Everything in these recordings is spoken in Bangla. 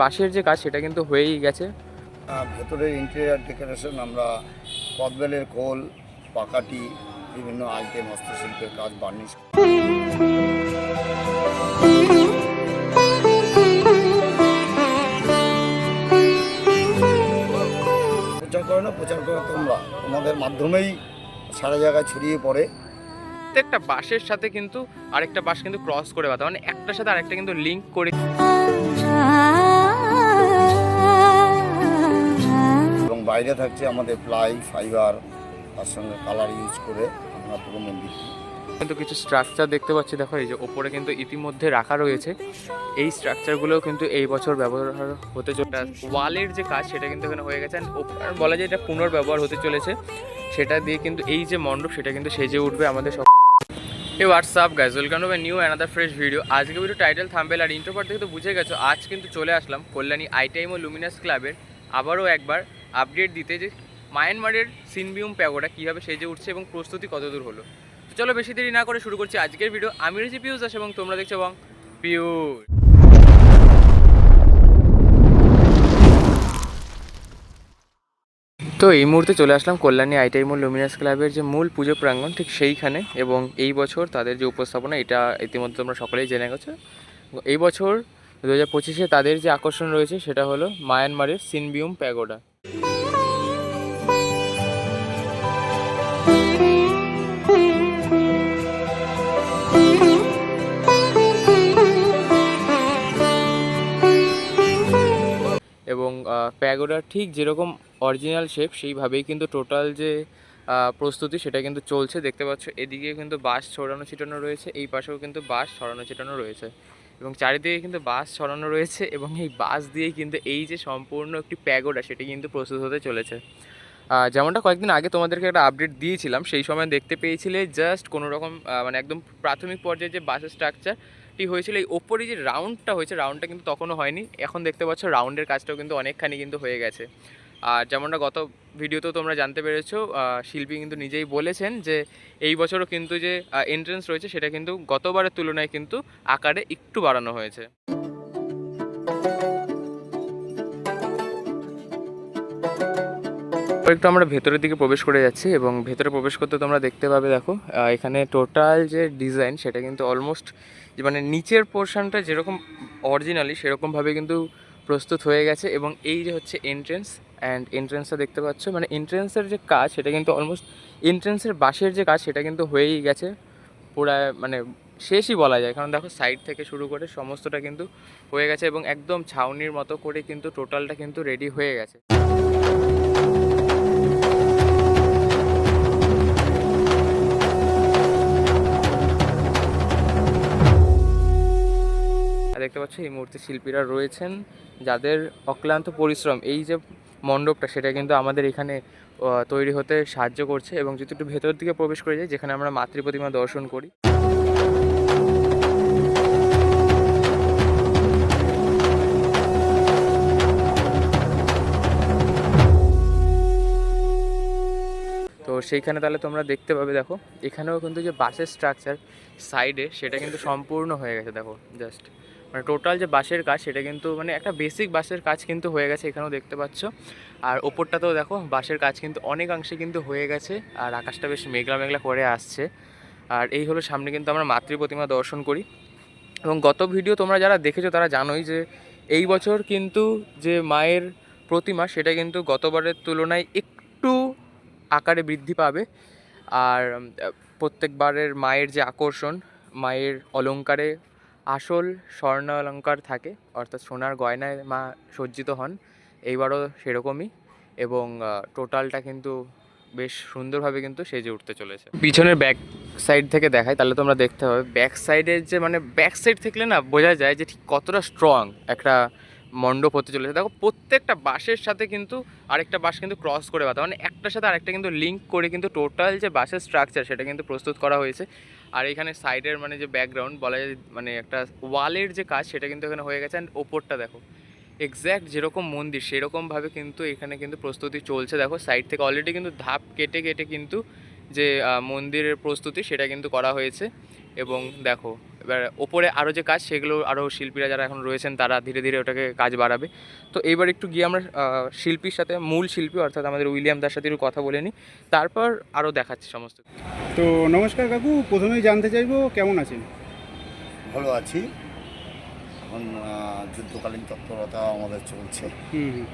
বাঁশের যে কাজ সেটা কিন্তু হয়েই গেছে। ভেতরের ইন্টেরিয়ার ডেকোরেশন আমরা কদবেলের খোল পাকাটি বিভিন্ন আইটেম হস্তশিল্পের কাজ বার্নিশ প্রচার করো না প্রচার করো তোমরা। তোমাদের মাধ্যমেই সারা জায়গায় ছড়িয়ে পড়ে। প্রত্যেকটা বাঁশের সাথে কিন্তু আরেকটা বাঁশ কিন্তু ক্রস করে বাঁধা। মানে একটার সাথে আরেকটা কিন্তু লিঙ্ক করে বাইরে থাকছে আমাদের প্লাই, ফাইবার, তার সঙ্গে কালার ইউজ করে আমরা পুরো মন্দিরটি কিন্তু কিছু স্ট্রাকচার দেখতে পাচ্ছি, দেখো, এই যে ওপরে কিন্তু ইতিমধ্যে রাখা রয়েছে। এই স্ট্রাকচারগুলোও কিন্তু এই বছর ব্যবহার হতে চলে ওয়ালের যে কাজ, সেটা কিন্তু এখানে হয়ে গেছে। আর বলা যায় এটা পুনর্ব্যবহার হতে চলেছে। সেটা দিয়ে কিন্তু এই যে মণ্ডপ, সেটা কিন্তু সেজে উঠবে আমাদের সব এই WhatsApp guys welcome to new another fresh video আজকে ভিডিও টাইটেল থাম্বেল আর ইন্টারপার থেকে তো বুঝে গেছো, আজ কিন্তু চলে আসলাম কল্যাণী আইটাইম ও লুমিনাস ক্লাবের আবারও একবার আপডেট দিতে যে মায়ানমারের সিনবিউম প্যাগোটা কীভাবে সেজে উঠছে এবং প্রস্তুতি কতদূর হলো। তো চলো বেশি দেরি না করে শুরু করছি আজকের ভিডিও। আমি রয়েছি পিউষ দাস এবং তোমরা দেখছ এবং পিউষ। তো এই মুহূর্তে চলে আসলাম কল্যাণী আইটাই মূল লুমিনাস ক্লাবের যে মূল পুজো প্রাঙ্গণ ঠিক সেইখানে এবং এই বছর তাদের যে উপস্থাপনা এটা ইতিমধ্যে তোমরা সকলেই জেনে গেছো। এই বছর দু হাজার পঁচিশে তাদের যে আকর্ষণ রয়েছে সেটা হলো মায়ানমারের সিনবিউম প্যাগোডা। এবং প্যাগোডার ঠিক যেরকম অরিজিনাল শেপ সেইভাবেই কিন্তু টোটাল যে প্রস্তুতি সেটা কিন্তু চলছে। দেখতে পাচ্ছ, এদিকে কিন্তু বাঁশ ছড়ানো ছিটানো রয়েছে, এই পাশেও কিন্তু বাঁশ ছড়ানো ছিটানো রয়েছে। এবং চারিদিকে কিন্তু বাঁশ ছড়ানো রয়েছে এবং এই বাঁশ দিয়েই কিন্তু এই যে সম্পূর্ণ একটি প্যাগোডা, সেটি কিন্তু প্রস্তুত হতে চলেছে। যেমনটা কয়েকদিন আগে তোমাদেরকে একটা আপডেট দিয়েছিলাম, সেই সময় দেখতে পেয়েছিলে জাস্ট কোনো রকম মানে একদম প্রাথমিক পর্যায়ে যে বাসের স্ট্রাকচারটি হয়েছিল। এই ওপরে যে রাউন্ডটা হয়েছে রাউন্ডটা কিন্তু তখনও হয়নি। এখন দেখতে পাচ্ছ রাউন্ডের কাজটাও কিন্তু অনেকখানি কিন্তু হয়ে গেছে। আর যেমনটা গত ভিডিওতেও তোমরা জানতে পেরেছ শিল্পী কিন্তু নিজেই বলেছেন যে, এই বছরও কিন্তু যে এন্ট্রেন্স রয়েছে, সেটা কিন্তু গতবারের তুলনায় কিন্তু আকারে একটু বাড়ানো হয়েছে। একটু আমরা ভেতরের দিকে প্রবেশ করে যাচ্ছি এবং ভেতরে প্রবেশ করতে তোমরা দেখতে পাবে, দেখো এখানে টোটাল যে ডিজাইন সেটা কিন্তু অলমোস্ট মানে নিচের পোর্শনটা যেরকম অরিজিনালি সেরকমভাবে কিন্তু প্রস্তুত হয়ে গেছে এবং এই যে হচ্ছে এন্ট্রেন্স অ্যান্ড এন্ট্রেন্সটা দেখতে পাচ্ছ মানে এন্ট্রেন্সের যে কাজ সেটা কিন্তু অলমোস্ট এন্ট্রেন্সের বাঁশের যে কাজ সেটা কিন্তু হয়েই গেছে, পুরা মানে শেষই বলা যায়, কারণ দেখো সাইড থেকে শুরু করে সমস্তটা কিন্তু হয়ে গেছে এবং একদম ছাউনির মতো করে কিন্তু টোটালটা কিন্তু রেডি হয়ে গেছে। দেখতে পাচ্ছ এই মুহূর্তে শিল্পীরা রয়েছেন যাদের অক্লান্ত পরিশ্রম, এই যে মণ্ডপটা সেটা কিন্তু আমাদের এখানে তৈরি হতে সাহায্য করছে এবং যদি একটু ভেতর দিকে প্রবেশ করে যাই, যেখানে আমরা মাতৃ প্রতিমা দর্শন করি। তো সেইখানে তাহলে তোমরা দেখতে পাবে, দেখো, এখানেও কিন্তু যে বাসের স্ট্রাকচার সাইডে সেটা কিন্তু সম্পূর্ণ হয়ে গেছে, দেখো জাস্ট মানে টোটাল যে বাসের কাজ সেটা কিন্তু মানে একটা বেসিক বাসের কাজ কিন্তু হয়ে গেছে এখানেও দেখতে পাচ্ছ। আর ওপরটাতেও দেখো বাসের কাজ কিন্তু অনেকাংশে কিন্তু হয়ে গেছে আর আকাশটা বেশ মেঘলা মেঘলা করে আসছে। আর এই হলো সামনে কিন্তু আমরা মাতৃ প্রতিমা দর্শন করি। এবং গত ভিডিও তোমরা যারা দেখেছ তারা জানোই যে এই বছর কিন্তু যে মায়ের প্রতিমা সেটা কিন্তু গতবারের তুলনায় একটু আকারে বৃদ্ধি পাবে। আর প্রত্যেকবারের মায়ের যে আকর্ষণ, মায়ের অলংকারে আসল স্বর্ণ অলংকার থাকে, অর্থাৎ সোনার গয়নায় মা সজ্জিত হন, এইবারও সেরকমই এবং টোটালটা কিন্তু বেশ সুন্দরভাবে কিন্তু সেজে উঠতে চলেছে। পিছনের ব্যাক সাইড থেকে দেখায় তাহলে তোমরা দেখতে হবে ব্যাক সাইডের যে মানে ব্যাক সাইড থাকলে না বোঝা যায় যে ঠিক কতটা স্ট্রং একটা মণ্ডপ হতে চলেছে। দেখো প্রত্যেকটা বাসের সাথে কিন্তু আরেকটা বাস কিন্তু ক্রস করে বাঁধা মানে একটার সাথে আরেকটা কিন্তু লিঙ্ক করে কিন্তু টোটাল যে বাসের স্ট্রাকচার সেটা কিন্তু প্রস্তুত করা হয়েছে। আর এখানে সাইডের মানে যে ব্যাকগ্রাউন্ড বলা যায় মানে একটা ওয়ালের যে কাজ সেটা কিন্তু এখানে হয়ে গেছে অ্যান্ড ওপরটা দেখো। এক্স্যাক্ট যেরকম মন্দির সেরকমভাবে কিন্তু এখানে কিন্তু প্রস্তুতি চলছে। দেখো সাইড থেকে অলরেডি কিন্তু ধাপ কেটে কেটে কিন্তু যে মন্দিরের প্রস্তুতি সেটা কিন্তু করা হয়েছে। এবং দেখো এবার ওপরে আরও যে কাজ সেগুলো আরও শিল্পীরা যারা এখন রয়েছেন তারা ধীরে ধীরে ওটাকে কাজ বাড়াবে। তো এইবার একটু গিয়ে আমরা শিল্পীর সাথে মূল শিল্পী অর্থাৎ আমাদের উইলিয়াম দার সাথে একটু কথা বলে নিই। তারপর আরও দেখাচ্ছি সমস্ত তো নমস্কার কাকু প্রথমেই জানতে চাইব কেমন আছেন? ভালো আছি। এখন যুদ্ধকালীন তৎপরতা আমাদের চলছে। হুম হুম।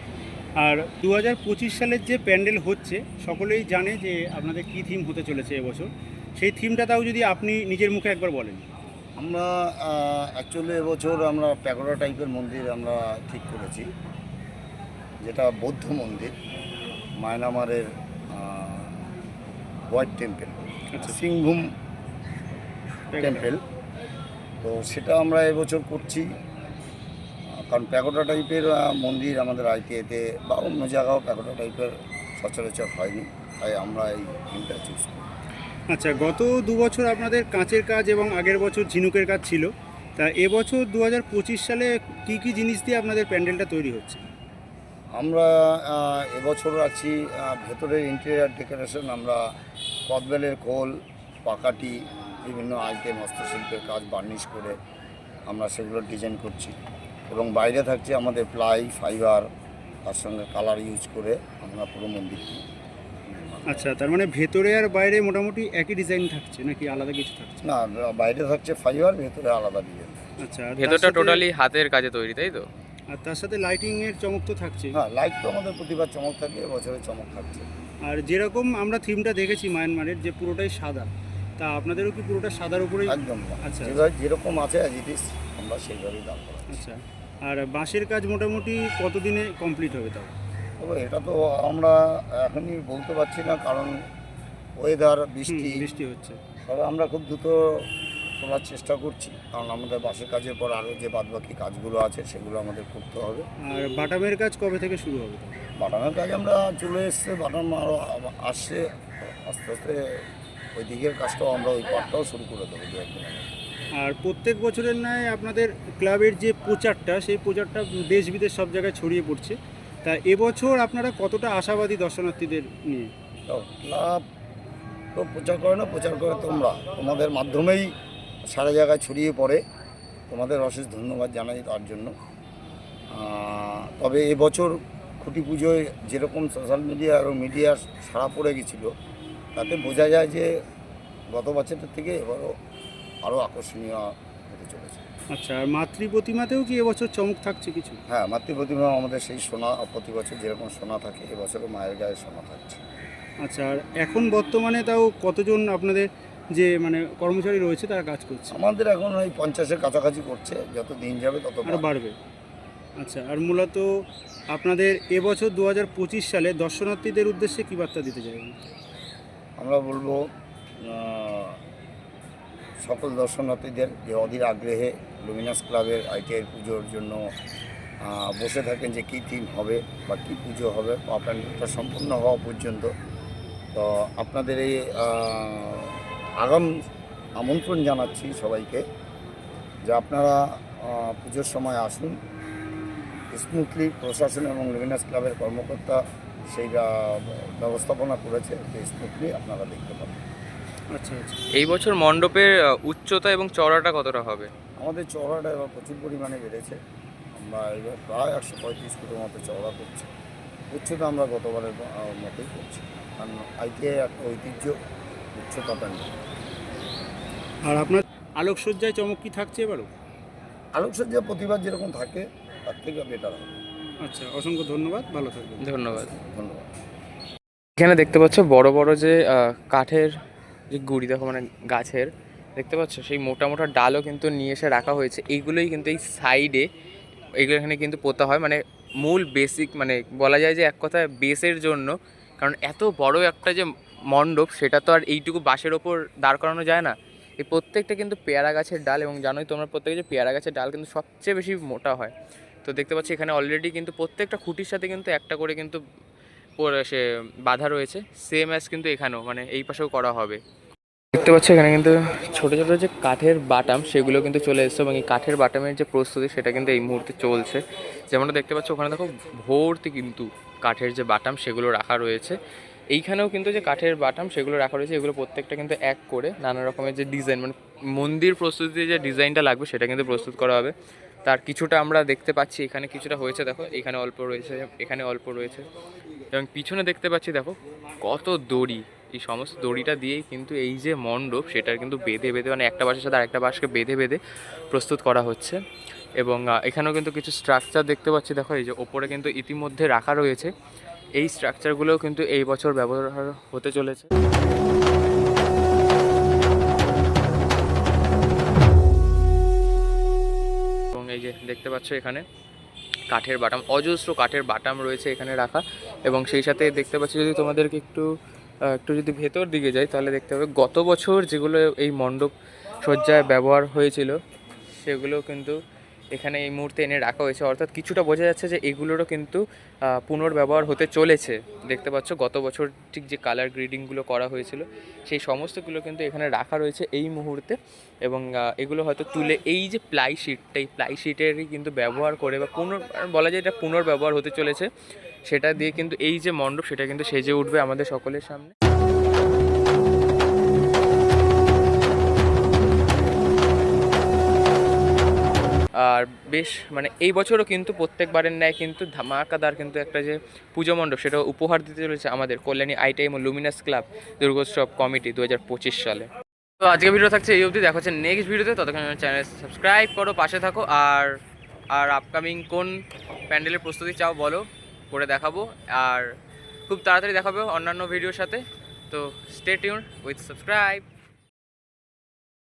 আর দু হাজার পঁচিশ সালের যে প্যান্ডেল হচ্ছে সকলেই জানে যে আপনাদের কী থিম হতে চলেছে এবছর। সেই থিমটা তাও যদি আপনি নিজের মুখে একবার বলেন। আমরা অ্যাকচুয়ালি এবছর আমরা প্যাগোডা টাইপের মন্দির আমরা ঠিক করেছি যেটা বৌদ্ধ মন্দির মায়ানমারের হোয়াইট টেম্পেল আচ্ছা। সিংভূম টেম্পেল। তো সেটা আমরা এবছর করছি কারণ প্যাগোডা টাইপের মন্দির আমাদের আইটিআইতে বা অন্য জায়গাও প্যাগোডা টাইপের সচরাচর হয়নি তাই আমরা এই থিমটা চুজ করি। আচ্ছা গত দু বছর আপনাদের কাঁচের কাজ এবং আগের বছর ঝিনুকের কাজ ছিল। তা এবছর দু হাজার পঁচিশ সালে কী কী জিনিস দিয়ে আপনাদের প্যান্ডেলটা তৈরি হচ্ছে? আমরা এবছর আছি ভেতরের ইন্টেরিয়ার ডেকোরেশন আমরা কদবেলের খোল, পাকাটি, বিভিন্ন আইটেম হস্তশিল্পের কাজ বার্নিশ করে আমরা সেগুলো ডিজাইন করছি। এবং বাইরে থাকছে আমাদের প্লাই ফাইবার তার সঙ্গে কালার ইউজ করে আমরা পুরো মন্দিরটি আচ্ছা তার মানে ভেতরে আর বাইরে মোটামুটি একই ডিজাইন থাকছে নাকি আলাদা কিছু থাকছে? না বাইরে থাকছে ফাইবার ভেতরে আলাদা ডিজাইন আচ্ছা আর তার ভেতরটা সাথে- টোটালি হাতের কাজে তৈরি তাই তো? আর তার সাথে লাইটিংয়ের চমক তো থাকছে। হ্যাঁ লাইট তো আমাদের প্রতিবার চমক থাকে এবছরে চমক থাকছে। আর যেরকম আমরা থিমটা দেখেছি মায়ানমারের যে পুরোটাই সাদা তা আপনাদেরও কি পুরোটা সাদার উপরেই একদম আচ্ছা। যেভাবে যেরকম আছে অ্যাজ ইট ইস আমরা সেইভাবেই দাম করা আচ্ছা আর বাঁশের কাজ মোটামুটি কতদিনে কমপ্লিট হবে তাও? তবে এটা তো আমরা এখনই বলতে পারছি না কারণ ওয়েদার বৃষ্টি। বৃষ্টি হচ্ছে। তবে আমরা খুব দ্রুত করার চেষ্টা করছি কারণ আমাদের বাসের কাজের পর আরও যে বাদবাকি কাজগুলো আছে সেগুলো আমাদের করতে হবে। আর বাটামের কাজ কবে থেকে শুরু হবে? বাটামের কাজ আমরা চলে এসছে বাটাম আরও আসছে আস্তে আস্তে ওই দিকের কাজটাও আমরা ওই পার্টটাও শুরু করে দেবো দু একদিনের আর প্রত্যেক বছরের ন্যায় আপনাদের ক্লাবের যে প্রচারটা সেই প্রচারটা দেশ বিদেশ সব জায়গায় ছড়িয়ে পড়ছে। তা এবছর আপনারা কতটা আশাবাদী দর্শনার্থীদের নিয়ে? ক্লাব তো প্রচার করে না, প্রচার করে তোমরা। তোমাদের মাধ্যমেই সারা জায়গায় ছড়িয়ে পড়ে। তোমাদের অশেষ ধন্যবাদ জানাই তার জন্য। তবে এবছর খুঁটি পুজোয় যেরকম সোশ্যাল মিডিয়া এবং মিডিয়া সাড়া পড়ে গেছিল, তাতে বোঝা যায় যে গত বছরের থেকে এবারও আরও আকর্ষণীয় হতে চলেছে। আচ্ছা আর মাতৃ প্রতিমাতেও কি এবছর চমক থাকছে কিছু? হ্যাঁ মাতৃ প্রতিমা আমাদের সেই সোনা প্রতি বছর যেরকম সোনা থাকে এবছরও মায়ের গায়ে সোনা থাকছে। আচ্ছা আর এখন বর্তমানে তাও কতজন আপনাদের যে মানে কর্মচারী রয়েছে তারা কাজ করছে? আমাদের এখন ওই পঞ্চাশের কাছাকাছি করছে যত দিন যাবে তত আরও বাড়বে। আচ্ছা আর মূলত আপনাদের এবছর দু হাজার পঁচিশ সালে দর্শনার্থীদের উদ্দেশ্যে কী বার্তা দিতে চাইবেন? আমরা বলব সকল দর্শনার্থীদের যে অধীর আগ্রহে লুমিনাস ক্লাবের আইটিআই পুজোর জন্য বসে থাকেন যে কী থিম হবে বা কী পুজো হবে প্যান্ডেলটা সম্পূর্ণ হওয়া পর্যন্ত। তো আপনাদের এই আগাম আমন্ত্রণ জানাচ্ছি সবাইকে যে আপনারা পুজোর সময় আসুন। স্মুথলি প্রশাসন এবং লুমিনাস ক্লাবের কর্মকর্তা সেইটা ব্যবস্থাপনা করেছে, যে স্মুথলি আপনারা দেখতে পাবেন। আচ্ছা আচ্ছা। এই বছর মণ্ডপের উচ্চতা এবং চওড়াটা কতটা হবে? আমাদের চওড়াটা এবার প্রচুর পরিমাণে বেড়েছে। আমরা এবার প্রায় একশো পঁয়ত্রিশ ফুটের মতো চওড়া করছি। উচ্চতা আমরা গতবারের মতোই করছি। কারণ আইটিআই একটা ঐতিহ্য উচ্চতা প্যান্ডেল আর আপনার আলোকসজ্জায় চমক কি থাকছে এবারও? আলোকসজ্জা প্রতিবার যেরকম থাকে তার থেকে বেটার হবে। আচ্ছা অসংখ্য ধন্যবাদ। ভালো থাকবেন। ধন্যবাদ। ধন্যবাদ। এখানে দেখতে পাচ্ছ বড় বড় যে কাঠের যে গুড়ি দেখো মানে গাছের, দেখতে পাচ্ছ? সেই মোটা মোটা ডালও কিন্তু নিয়ে এসে রাখা হয়েছে। এইগুলোই কিন্তু এই সাইডে এগুলো এখানে কিন্তু পোতা হয়। মানে মূল বেসিক মানে বলা যায় যে এক কথায় বেসের জন্য। কারণ এত বড় একটা যে মণ্ডপ, সেটা তো আর এইটুকু বাঁশের ওপর দাঁড় করানো যায় না। এই প্রত্যেকটা কিন্তু পেয়ারা গাছের ডাল এবং জানোই তোমরা প্রত্যেকে যে পেয়ারা গাছের ডাল কিন্তু সবচেয়ে বেশি মোটা হয়। তো দেখতে পাচ্ছি, এখানে অলরেডি কিন্তু প্রত্যেকটা খুঁটির সাথে কিন্তু একটা করে কিন্তু সে বাধা রয়েছে। সেম অ্যাজ কিন্তু এখানেও মানে এই পাশেও করা হবে। দেখতে পাচ্ছ এখানে কিন্তু ছোটো ছোটো যে কাঠের বাটাম, সেগুলো কিন্তু চলে এসছে এবং এই কাঠের বাটামের যে প্রস্তুতি, সেটা কিন্তু এই মুহূর্তে চলছে। যেমনটা দেখতে পাচ্ছ, ওখানে দেখো ভর্তি কিন্তু কাঠের যে বাটাম, সেগুলো রাখা রয়েছে। এইখানেও কিন্তু যে কাঠের বাটাম, সেগুলো রাখা রয়েছে, এগুলো প্রত্যেকটা কিন্তু এক করে নানা রকমের যে ডিজাইন মানে মন্দির প্রস্তুতিতে যে ডিজাইনটা লাগবে, সেটা কিন্তু প্রস্তুত করা হবে। তার কিছুটা আমরা দেখতে পাচ্ছি, এখানে কিছুটা হয়েছে, দেখো, এখানে অল্প রয়েছে, এখানে অল্প রয়েছে। এবং পিছনে দেখতে পাচ্ছি, দেখো, কত দড়ি এই সমস্ত দড়িটা দিয়েই কিন্তু এই যে মণ্ডপ, সেটার কিন্তু বেঁধে বেঁধে মানে একটা বাঁশের সাথে আরেকটা বাঁশকে বেঁধে বেঁধে প্রস্তুত করা হচ্ছে। এবং এখানেও কিন্তু কিছু স্ট্রাকচার দেখতে পাচ্ছি। দেখো, এই যে ওপরে কিন্তু ইতিমধ্যে রাখা রয়েছে। এই স্ট্রাকচারগুলোও কিন্তু এই বছর ব্যবহার হতে চলেছে। এবং এই যে দেখতে পাচ্ছ এখানে কাঠের বাটাম, অজস্র কাঠের বাটাম রয়েছে এখানে রাখা। এবং সেই সাথে দেখতে পাচ্ছি, যদি তোমাদেরকে একটু একটু যদি ভেতর দিকে যাই, তাহলে দেখতে হবে গত বছর যেগুলো এই মণ্ডপ সজ্জায় ব্যবহার হয়েছিল, সেগুলো কিন্তু এখানে এই মুহূর্তে এনে রাখা হয়েছে। অর্থাৎ কিছুটা বোঝা যাচ্ছে যে এগুলোরও কিন্তু পুনর্ব্যবহার হতে চলেছে। দেখতে পাচ্ছ গত বছর ঠিক যে কালার গ্রিডিংগুলো করা হয়েছিল, সেই সমস্তগুলো কিন্তু এখানে রাখা রয়েছে এই মুহূর্তে। এবং এগুলো হয়তো তুলে এই যে প্লাই শিটটা এই প্লাই শিটেরই কিন্তু ব্যবহার করে বা পুনর, বলা যায় এটা পুনর্ব্যবহার হতে চলেছে। সেটা দিয়ে কিন্তু এই যে মণ্ডপ, সেটা কিন্তু সেজে উঠবে আমাদের সকলের সামনে। আর বেশ মানে এই বছরও কিন্তু প্রত্যেকবারের ন্যায় কিন্তু ধামাকাদার কিন্তু একটা যে পুজো মণ্ডপ সেটা উপহার দিতে চলেছে আমাদের কল্যাণী আইটাইম ও লুমিনাস ক্লাব দুর্গোৎসব কমিটি দু হাজার পঁচিশ সালে। তো আজকে ভিডিও থাকছে এই অবধি, দেখা হচ্ছে নেক্সট ভিডিওতে ততক্ষণ চ্যানেল সাবস্ক্রাইব করো, পাশে থাকো। আর আর আপকামিং কোন প্যান্ডেলের প্রস্তুতি চাও বলো। করে দেখাবো আর খুব তাড়াতাড়ি দেখাবো অন্যান্য ভিডিওর সাথে। তো স্টে টিউন উইথ সাবস্ক্রাইব